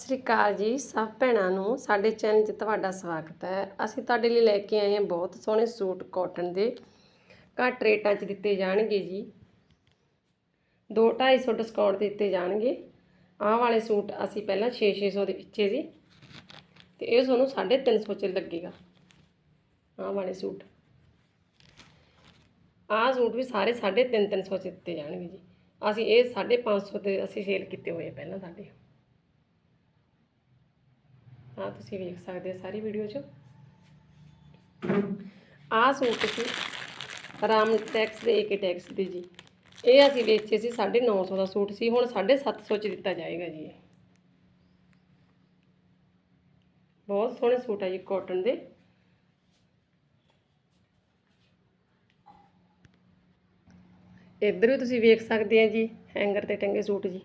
ਸਤਿ ਸ੍ਰੀ ਅਕਾਲ ਜੀ ਸਭ ਭੈਣਾਂ ਨੂੰ। ਸਾਡੇ ਚੈਨਲ 'ਚ ਤੁਹਾਡਾ ਸਵਾਗਤ ਹੈ। ਅਸੀਂ ਤੁਹਾਡੇ ਲਈ ਲੈ ਕੇ ਆਏ ਹਾਂ ਬਹੁਤ ਸੋਹਣੇ ਸੂਟ ਕਾਟਨ ਦੇ। ਘੱਟ ਰੇਟਾਂ 'ਚ ਦਿੱਤੇ ਜਾਣਗੇ ਜੀ। 2-250 ਡਿਸਕਾਊਂਟ ਦਿੱਤੇ ਜਾਣਗੇ। ਆਹ ਵਾਲੇ ਸੂਟ ਅਸੀਂ ਪਹਿਲਾਂ 6-600 ਦੇ ਵਿੱਚੇ ਜੀ। ਤੇ ਇਹ ਤੁਹਾਨੂੰ 350 ਚ ਲੱਗੇਗਾ। ਆਹ ਵਾਲੇ ਸੂਟ। ਆਹ ਸੂਟ ਵੀ ਸਾਰੇ 350 ਚ ਦਿੱਤੇ ਜਾਣਗੇ ਜੀ। ਅਸੀਂ ਇਹ 550 ਤੇ ਅਸੀਂ ਸੇਲ ਕੀਤੇ ਹੋਏ ਪਹਿਲਾਂ ਸਾਡੇ। ਆਹ ਤੁਸੀਂ ਵੇਖ ਸਕਦੇ ਸਾਰੀ ਵੀਡੀਓ 'ਚ। ਆਹ ਸੂਟ ਸੀ ਆਰਾਮ ਟੈਕਸ ਦੇ ਏਕੇ ਟੈਕਸ ਦੇ ਜੀ। ਇਹ ਅਸੀਂ ਵੇਚੇ ਸੀ 950 ਦਾ ਸੂਟ ਸੀ, ਹੁਣ 750 ਚ ਦਿੱਤਾ ਜਾਏਗਾ ਜੀ ਬਹੁਤ ਸੋਹਣੇ ਸੂਟ ਆ ਜੀ ਕਾਟਨ ਦੇ। ਇੱਧਰ ਵੀ ਤੁਸੀਂ ਵੇਖ ਸਕਦੇ ਆ ਜੀ ਹੈਂਗਰ ਤੇ ਟੰਗੇ ਸੂਟ ਜੀ।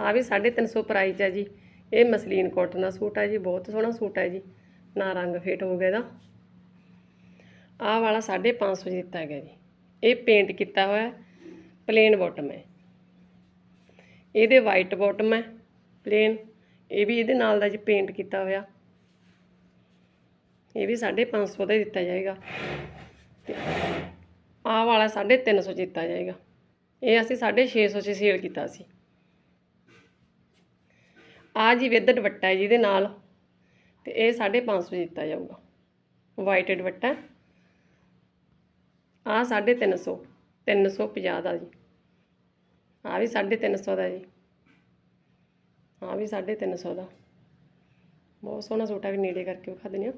ਆ ਵੀ 350 ਪ੍ਰਾਈਸ ਹੈ ਜੀ। ਇਹ ਮਸਲੀਨ ਕਾਟਨ ਦਾ ਸੂਟ ਹੈ ਜੀ, ਬਹੁਤ ਸੋਹਣਾ ਸੂਟ ਹੈ ਜੀ। ਨਾ ਰੰਗ ਫੇਟ ਹੋ ਗਿਆ ਇਹਦਾ। ਆਹ ਵਾਲਾ 550 ਦਿੱਤਾ ਗਿਆ ਜੀ। ਇਹ ਪੇਂਟ ਕੀਤਾ ਹੋਇਆ ਪਲੇਨ ਬਾਟਮ ਹੈ। ਇਹਦੇ ਵਾਈਟ ਬਾਟਮ ਹੈ ਪਲੇਨ ਇਹ ਵੀ ਇਹਦੇ ਨਾਲ ਦਾ ਜੀ ਪੇਂਟ ਕੀਤਾ ਹੋਇਆ। ਇਹ ਵੀ 550 ਦਾ ਦਿੱਤਾ ਜਾਏਗਾ। ਤੇ ਆਹ ਵਾਲਾ 350 ਦਿੱਤਾ ਜਾਏਗਾ। ਇਹ ਅਸੀਂ 650 ਚ ਸੇਲ ਕੀਤਾ ਸੀ। ਆ ਜੀ ਵਿਦ ਦੁਪੱਟਾ ਹੈ ਜਿਹਦੇ ਨਾਲ। ਤੇ ਇਹ 550 ਦਿੱਤਾ ਜਾਊਗਾ। ਵਾਈਟ ਦੁਪੱਟਾ। ਆ 350 350 ਦਾ ਜੀ। ਆ ਵੀ 350 ਦਾ ਜੀ। ਆ ਵੀ 350 ਦਾ। ਬਹੁਤ ਸੋਹਣਾ ਸੂਟ ਆ, ਵੀ ਨੇੜੇ ਕਰਕੇ ਵਿਖਾ ਦਿੰਦੇ ਆ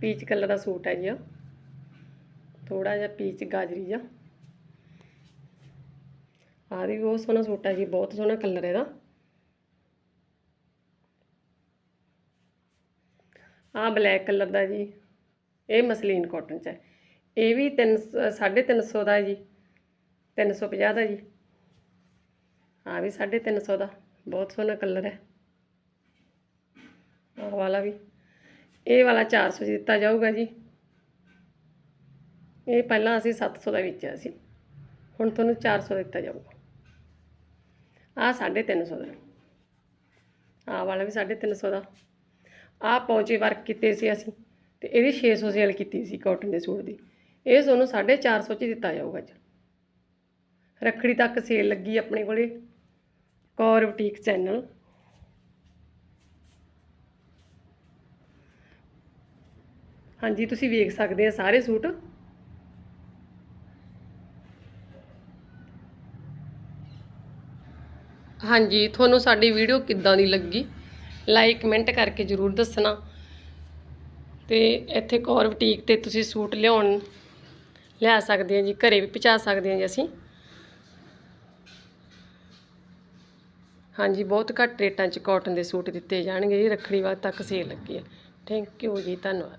ਪੀਚ ਕਲਰ ਦਾ ਸੂਟ ਹੈ ਜੀ ਆ ਥੋੜਾ ਜਿਹਾ ਪੀਚ ਗਾਜਰੀ ਜਿਹਾ। ਆਹ ਵੀ ਬਹੁਤ ਸੋਹਣਾ ਸੂਟ ਹੈ ਜੀ, ਬਹੁਤ ਸੋਹਣਾ ਕਲਰ ਇਹਦਾ। ਆਹ ਬਲੈਕ ਕਲਰ ਦਾ ਜੀ, ਇਹ ਮਸਲੀਨ ਕਾਟਨ ਚ ਹੈ। ਇਹ ਵੀ 3 350 ਦਾ ਹੈ ਜੀ 350 ਦਾ ਜੀ। ਆਹ ਵੀ 350 ਦਾ, ਬਹੁਤ ਸੋਹਣਾ ਕਲਰ ਹੈ। ਆਹ ਵਾਲਾ ਵੀ, ਇਹ ਵਾਲਾ 400 ਦਿੱਤਾ ਜਾਊਗਾ ਜੀ। ਇਹ ਪਹਿਲਾਂ ਅਸੀਂ 700 ਦਾ ਵੇਚਿਆ ਸੀ, ਹੁਣ ਤੁਹਾਨੂੰ 400 ਦਿੱਤਾ ਜਾਊਗਾ। ਆਹ 350 ਦਾ। ਆਹ ਵਾਲਾ ਵੀ 350 ਦਾ। ਆਹ ਪੌਂਚੇ ਵਰਕ ਕੀਤੇ ਸੀ ਅਸੀਂ ਤੇ ਇਹਦੀ 600 ਸੇਲ ਕੀਤੀ ਸੀ ਕਾਟਨ ਦੇ ਸੂਟ ਦੀ। ਇਹ ਤੁਹਾਨੂੰ 450 ਚ ਦਿੱਤਾ ਜਾਊਗਾ ਅੱਜ। ਰੱਖੜੀ ਤੱਕ ਸੇਲ ਲੱਗੀ ਆਪਣੇ ਕੋਲੇ। ਕੌਰ ਬੁਟੀਕ ਚੈਨਲ ਹਾਂਜੀ, ਤੁਸੀਂ ਵੇਖ ਸਕਦੇ ਆ ਸਾਰੇ ਸੂਟ। ਹਾਂਜੀ, ਤੁਹਾਨੂੰ ਸਾਡੀ ਵੀਡੀਓ ਕਿੱਦਾਂ ਦੀ ਲੱਗੀ? ਲਾਈਕ ਕਮੈਂਟ ਕਰਕੇ ਜਰੂਰ ਦੱਸਣਾ। ਤੇ ਇੱਥੇ ਕੌਰ ਬੁਟੀਕ ਤੇ ਤੁਸੀਂ ਸੂਟ ਲਿਆਉਣ ਲਿਆ ਸਕਦੇ ਆ ਜੀ, ਘਰੇ ਵੀ ਪਹੁੰਚਾ ਸਕਦੇ ਆ ਜੀ ਅਸੀਂ। ਹਾਂਜੀ, ਬਹੁਤ ਘੱਟ ਰੇਟਾਂ 'ਚ ਕਾਟਨ ਦੇ ਸੂਟ ਦਿੱਤੇ ਜਾਣਗੇ ਜੀ, ਰੱਖੜੀ ਵਾਰ ਤੱਕ ਸੇਲ ਲੱਗੀ ਹੈ। ਥੈਂਕ ਯੂ ਜੀ, ਧੰਨਵਾਦ।